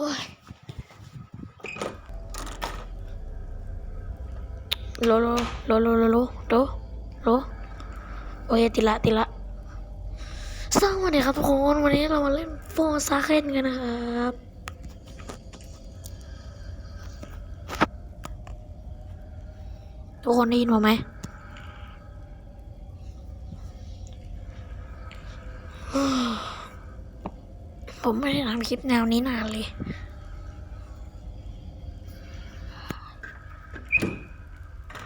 อ้ยโลโลโลโลโลโลโลโลโอเคติละติละสวัสดีครับทุกคนวันนี้เรามาเล่นโฟร์ซาเคนกันนะครับทุกคนได้ยินผมไหม ผมไม่ได้ทำคลิปแนวนี้นานเลย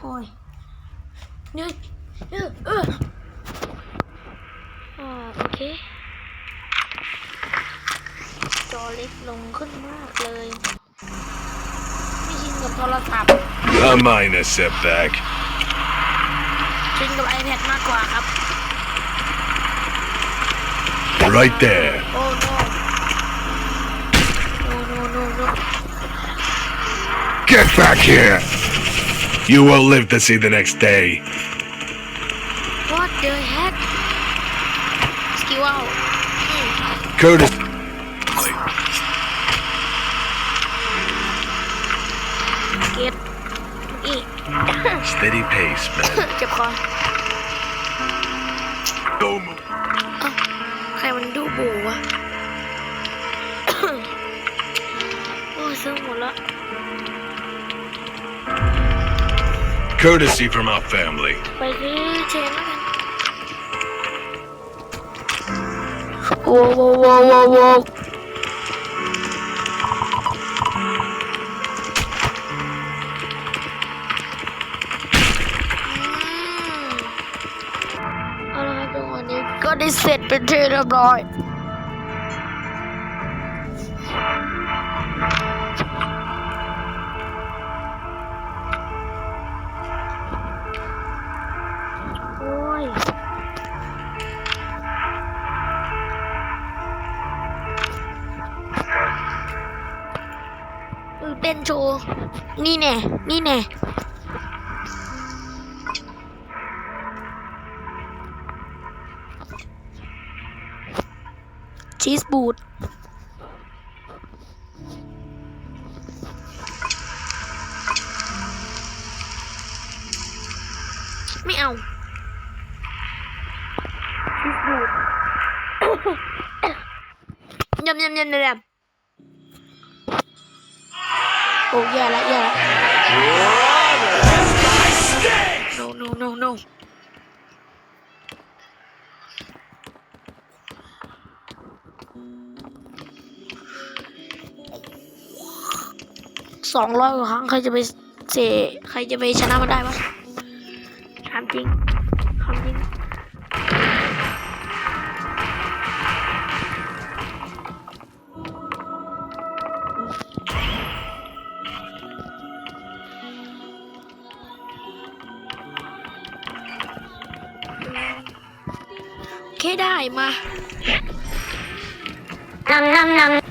โอ้ยเนี่ยเนี่ยเอออ่าโอเค จอเล็กลงขึ้นมากเลย ไม่ชินกับโทรศัพท์ A minor setback. ชินกับ iPad มากกว่าครับ Right there. โอ้ Get back here! You will live to see the next day. What the heck? Ski out. Hmm. Curtis. Get. Steady pace, man. Chịu khó. Don't move. Ơ, hay mình đu bù quá. Ôi, sướng một lắm. Courtesy from our family. Whoa, whoa, whoa, whoa, whoa. ก็ได้เสร็จเป็นที่เรียบร้อย mm. ต้นโชว์ นี่แน่ นี่แน่ ชีสบูดไม่เอาชีสบูดยำยำยำยำ โอ้ยแย่ละแย่ละ no no no no สองร้อยกว่าครั้งใครจะไปเสใครจะไปชนะมันได้วะถามจริง โอเคได้มา นำนำนำ